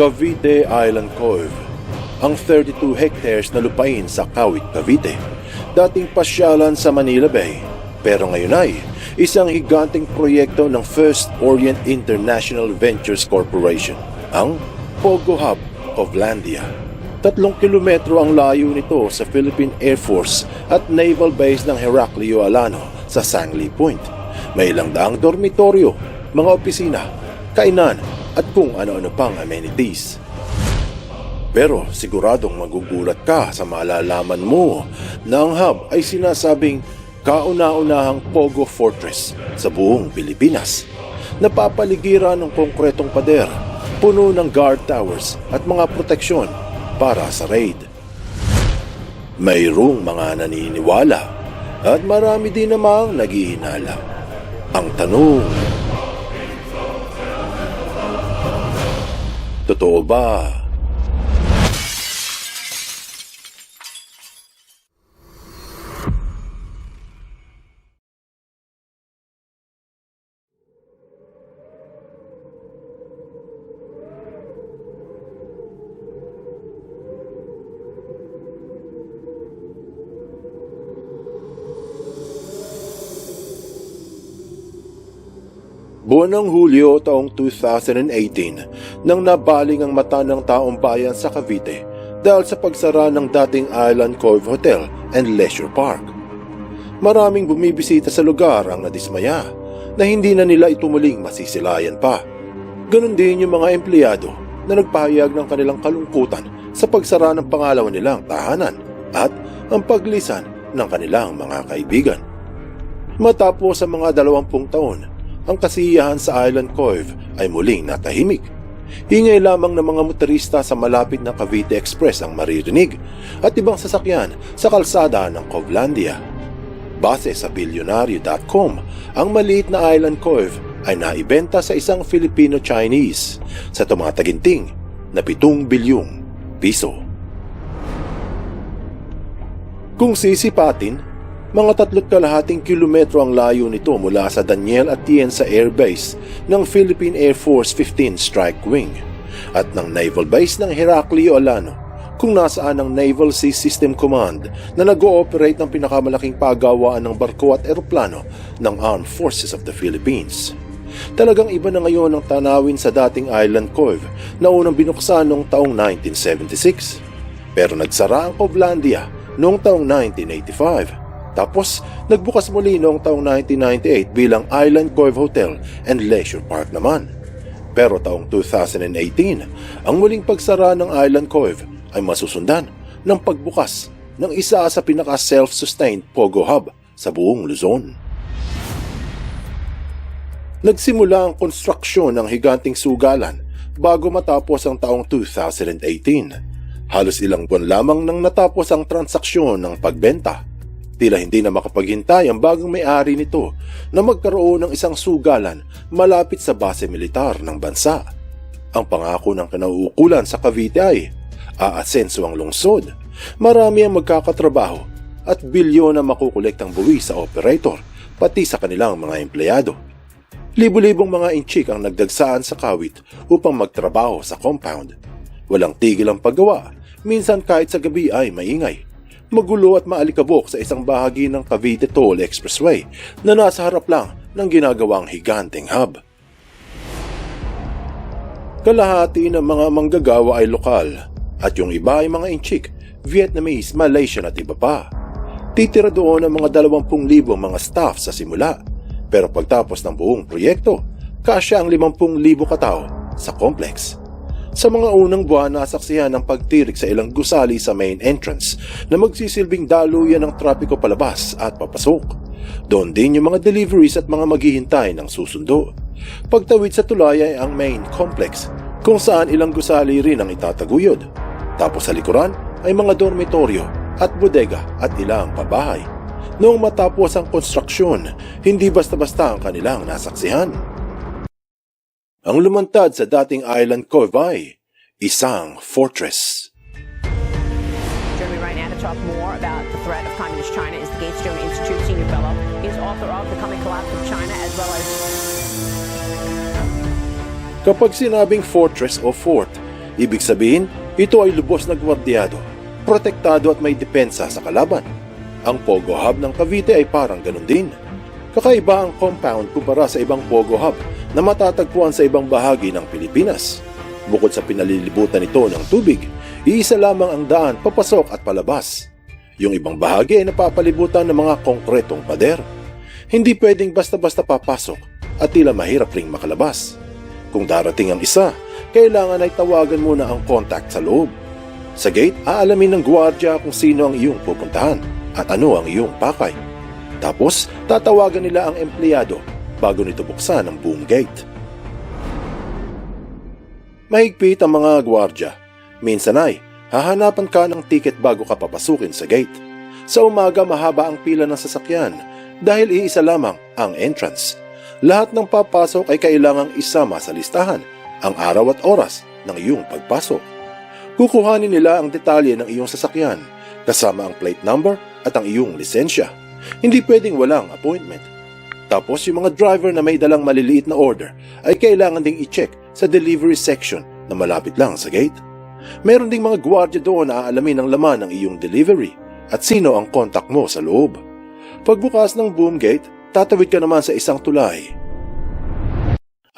Cavite Island Cove, ang 32 hectares na lupain sa Kawit, Cavite. Dating pasyalan sa Manila Bay, pero ngayon ay isang higanting proyekto ng First Orient International Ventures Corporation, ang Pogo Hub Covlandia. Tatlong kilometro ang layo nito sa Philippine Air Force at Naval Base ng Heraclio Alano sa Sangley Point. May ilang daang dormitoryo, mga opisina, kainan at kung ano-ano pang amenities. Pero siguradong magugulat ka sa malalaman mo na ang hub ay sinasabing kauna-unahang Pogo Fortress sa buong Pilipinas. Napapaligiran ng konkretong pader, puno ng guard towers at mga proteksyon para sa raid. Mayroong mga naniniwala at marami din namang naghihinala. Ang tanong, totoo ba Buwan ng Hulyo taong 2018 nang nabaling ang mata ng taong bayan sa Cavite dahil sa pagsara ng dating Island Cove Hotel and Leisure Park. Maraming bumibisita sa lugar ang nadismaya na hindi na nila ito muling masisilayan pa. Ganon din yung mga empleyado na nagpahayag ng kanilang kalungkutan sa pagsara ng pangalawa nilang tahanan at ang paglisan ng kanilang mga kaibigan. Matapos sa mga dalawampung taon, ang kasiyahan sa Island Cove ay muling natahimik. Hingay lamang ng mga motorista sa malapit na Cavite Express ang maririnig at ibang sasakyan sa kalsada ng Covelandia. Base sa bilyonaryo.com, ang maliit na Island Cove ay naibenta sa isang Filipino-Chinese sa tumataginting na 7 bilyong piso. Kung sisipatin, mga tatlot kalahating kilometro ang layo nito mula sa Daniel Atienza Air Base ng Philippine Air Force 15 Strike Wing at ng Naval Base ng Heraclio Alano kung nasaan ang Naval Sea System Command na nag-ooperate ng pinakamalaking pagawaan ng barko at eroplano ng Armed Forces of the Philippines. Talagang iba na ngayon ang tanawin sa dating Island Cove na unang binuksan noong taong 1976. Pero nagsara ang Covlandia noong taong 1985 tapos, nagbukas muli noong taong 1998 bilang Island Cove Hotel and Leisure Park naman. Pero taong 2018, ang muling pagsara ng Island Cove ay masusundan ng pagbukas ng isa sa pinaka-self-sustained Pogo Hub sa buong Luzon. Nagsimula ang konstruksyon ng higanting sugalan bago matapos ang taong 2018. Halos ilang buwan lamang nang natapos ang transaksyon ng pagbenta Tila hindi na makapaghintay ang bagong may-ari nito na magkaroon ng isang sugalan malapit sa base militar ng bansa. Ang pangako ng kinauukulan sa Cavite ay aasenso ang lungsod, marami ang magkakatrabaho at bilyon na makukolektang buwi sa operator pati sa kanilang mga empleyado. Libo-libong mga inchik ang nagdagsaan sa kawit upang magtrabaho sa compound. Walang tigil ang paggawa, minsan kahit sa gabi ay maingay magulo at maalikabok sa isang bahagi ng Cavite Toll Expressway na nasa harap lang ng ginagawang higanteng hub. Kalahati ng mga manggagawa ay lokal at yung iba ay mga inchik, Vietnamese, Malaysian at iba pa. Titira doon ang mga 20,000 mga staff sa simula pero pagtapos ng buong proyekto, kasya ang 50,000 katao sa complex. Sa mga unang buwan, nasaksihan ang pagtirik sa ilang gusali sa main entrance na magsisilbing daluyan ng trapiko palabas at papasok. Doon din yung mga deliveries at mga maghihintay ng susundo. Pagtawid sa tulay ay ang main complex kung saan ilang gusali rin ang itataguyod. Tapos sa likuran ay mga dormitoryo at bodega at ilang pabahay. Noong matapos ang konstruksyon, hindi basta-basta ang kanilang nasaksihan. Ang lumantad sa dating Island Cove ay isang fortress. Right now to talk more about the threat of Communist China is the Gates Stone Institute senior fellow. He is author of The Coming Collapse of China as well as Kapag sinabing fortress o fort, Ibig sabihin, ito ay lubos na gwardiyado, protektado at may depensa sa kalaban. Ang Pogo Hub ng Cavite ay parang ganun din. Kakaiba ang compound kumpara sa ibang Pogo Hub na matatagpuan sa ibang bahagi ng Pilipinas. Bukod sa pinalilibutan nito ng tubig, iisa lamang ang daan papasok at palabas. Yung ibang bahagi ay napapalibutan ng mga konkretong pader. Hindi pwedeng basta-basta papasok at tila mahirap ring makalabas. Kung darating ang isa, kailangan ay tawagan muna ang contact sa loob. Sa gate, aalamin ng gwardiya kung sino ang iyong pupuntahan at ano ang iyong pakay. Tapos, tatawagan nila ang empleyado bago nito buksan ang boom gate. Mahigpit ang mga gwardya. Minsan ay, hahanapan ka ng tiket bago ka papasukin sa gate. Sa umaga mahaba ang pila ng sasakyan dahil iisa lamang ang entrance. Lahat ng papasok ay kailangang isama sa listahan ang araw at oras ng iyong pagpasok. Kukuhanin nila ang detalye ng iyong sasakyan kasama ang plate number at ang iyong lisensya. Hindi pwedeng walang appointment. Tapos yung mga driver na may dalang maliliit na order ay kailangan ding i-check sa delivery section na malapit lang sa gate. Meron ding mga gwardiya doon na aalamin ang laman ng iyong delivery at sino ang contact mo sa loob. Pagbukas ng boom gate, tatawid ka naman sa isang tulay.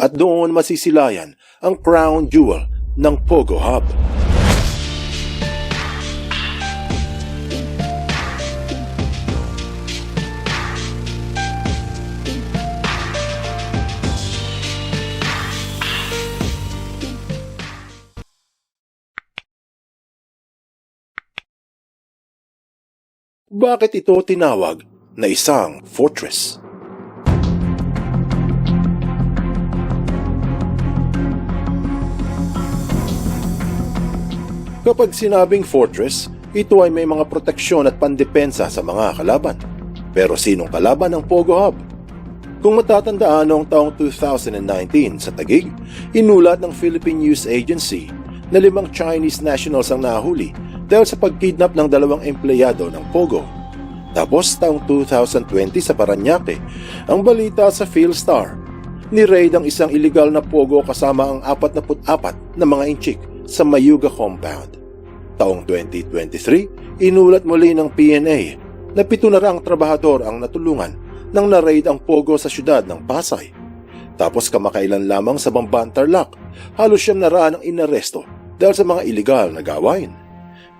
At doon masisilayan ang crown jewel ng Pogo Hub. Bakit ito tinawag na isang fortress? Kapag sinabing fortress, ito ay may mga proteksyon at pandepensa sa mga kalaban. Pero sinong kalaban ng Pogo Hub? Kung matatandaan noong taong 2019 sa Tagig, inulat ng Philippine News Agency na limang Chinese nationals ang nahuli dahil sa pagkidnap ng dalawang empleyado ng Pogo. Tapos taong 2020 sa Paranaque, ang balita sa Philstar, ni-raid ang isang illegal na Pogo kasama ang 44 na mga inchik sa Mayuga Compound. Taong 2023, inulat muli ng PNA na pito na rang trabahador ang natulungan nang na-raid ang Pogo sa syudad ng Pasay. Tapos kamakailan lamang sa Bamban Tarlac, halos siyam na raan ang inaresto dahil sa mga illegal na gawain.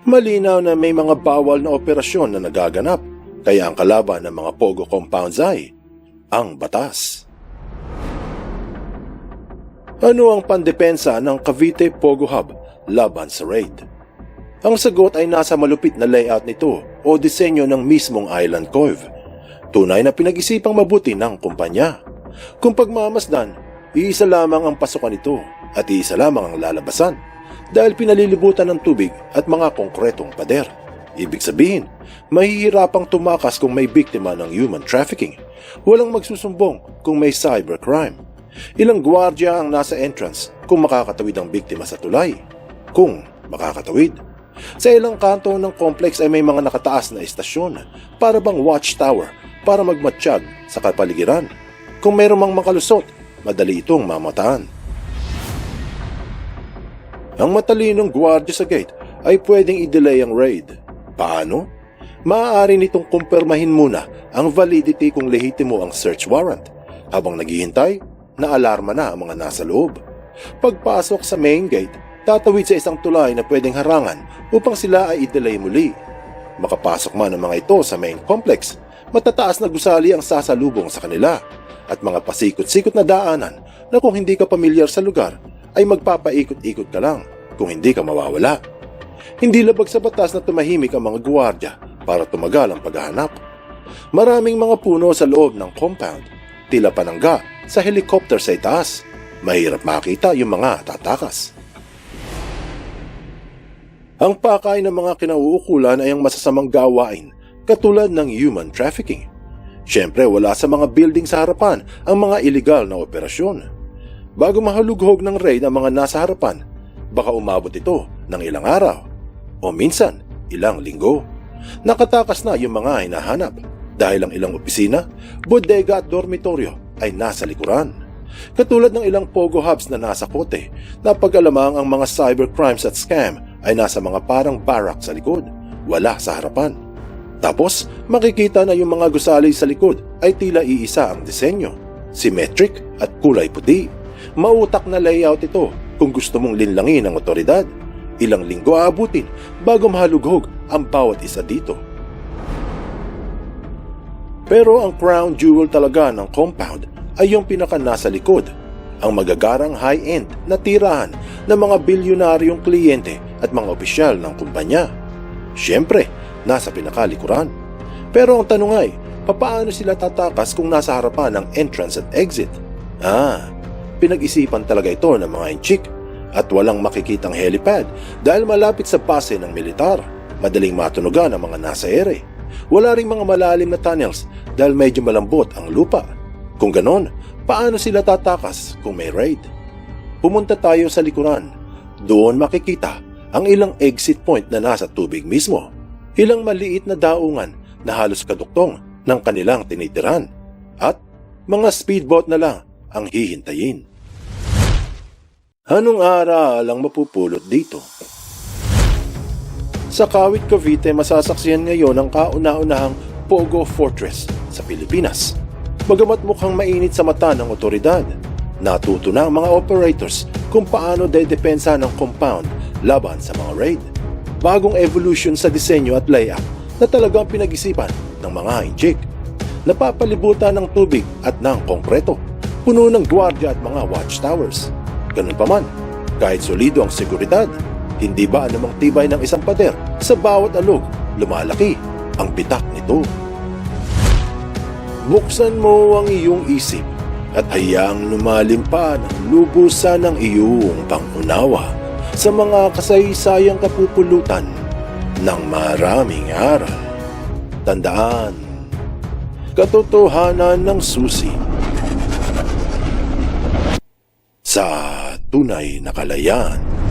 Malinaw na may mga bawal na operasyon na nagaganap, kaya ang kalaban ng mga Pogo compounds ay ang batas. Ano ang pandepensa ng Cavite Pogo Hub laban sa raid? Ang sagot ay nasa malupit na layout nito o disenyo ng mismong Island Cove. Tunay na pinag-isipang mabuti ng kumpanya. Kung pagmamasdan, iisa lamang ang pasukan nito at iisa lamang ang lalabasan dahil pinalilibutan ng tubig at mga konkretong pader. Ibig sabihin, mahihirapang tumakas kung may biktima ng human trafficking. Walang magsusumbong kung may cybercrime. Ilang gwardya ang nasa entrance kung makakatawid ang biktima sa tulay. Kung makakatawid. Sa ilang kanto ng complex ay may mga nakataas na estasyon para bang watchtower para magmatsyag sa kapaligiran. Kung mayroong mang makalusot, madali itong mamataan. Ang matalinong gwardya sa gate ay pwedeng i-delay ang raid. Paano? Maaari nitong kumpirmahin muna ang validity kung lehitimo ang search warrant. Habang naghihintay, naalarma na ang mga nasa loob. Pagpasok sa main gate, tatawid sa isang tulay na pwedeng harangan upang sila ay i-delay muli. Makapasok man ang mga ito sa main complex, matataas na gusali ang sasalubong sa kanila at mga pasikot-sikot na daanan na kung hindi ka pamilyar sa lugar ay magpapaikot-ikot ka lang kung hindi ka mawawala. Hindi labag sa batas na tumahimik ang mga guwardya para tumagal ang paghahanap. Maraming mga puno sa loob ng compound, tila panangga sa helicopter sa itaas. Mahirap makita yung mga tatakas. Ang pakay ng mga kinauukulan ay ang masasamang gawain katulad ng human trafficking. Siyempre wala sa mga building sa harapan ang mga illegal na operasyon. Bago mahalughog ng raid ang mga nasa harapan, baka umabot ito ng ilang araw o minsan ilang linggo. Nakatakas na yung mga hinahanap dahil ang ilang opisina, bodega at dormitoryo ay nasa likuran. Katulad ng ilang pogo hubs na nasa kote, napag-alamang ang mga cybercrimes at scam ay nasa mga parang barak sa likod, wala sa harapan. Tapos, makikita na yung mga gusali sa likod ay tila iisa ang disenyo, symmetric at kulay puti. Mautak na layout ito kung gusto mong linlangin ang otoridad. Ilang linggo aabutin bago mahalughog ang bawat isa dito. Pero ang crown jewel talaga ng compound ay yung pinaka nasa likod, ang magagarang high-end na tirahan ng mga bilyonaryong kliyente at mga opisyal ng kumpanya. Siyempre, nasa pinakalikuran. Pero ang tanong ay, papaano sila tatakas kung nasa harapan ng entrance at exit? Ah, pinag-isipan talaga ito ng mga inchik at walang makikitang helipad dahil malapit sa base ng militar. Madaling matunugan ang mga nasa ere. Wala ring mga malalim na tunnels dahil medyo malambot ang lupa. Kung ganon, paano sila tatakas kung may raid? Pumunta tayo sa likuran. Doon makikita ang ilang exit point na nasa tubig mismo. Ilang maliit na daungan na halos kaduktong ng kanilang tinitiran. At mga speedboat na lang ang hihintayin. Anong aral ang mapupulot dito? Sa Kawit, Cavite, masasaksihan ngayon ang kauna-unahang Pogo Fortress sa Pilipinas. Bagamat mukhang mainit sa mata ng otoridad, natuto na ang mga operators kung paano dedepensa ng compound laban sa mga raid. Bagong evolution sa disenyo at layout na talagang pinag-isipan ng mga injik. Napapalibutan ng tubig at ng konkreto, puno ng gwardiya at mga watchtowers. Ganun pa man, kahit solido ang seguridad, hindi ba anumang tibay ng isang pader sa bawat alog lumalaki ang bitak nito. Buksan mo ang iyong isip at hayaang lumalim pa ng lubusan ng iyong pangunawa sa mga kasaysayang kapupulutan ng maraming aral. Tandaan, katotohanan ng susi sa tunay na kalayaan.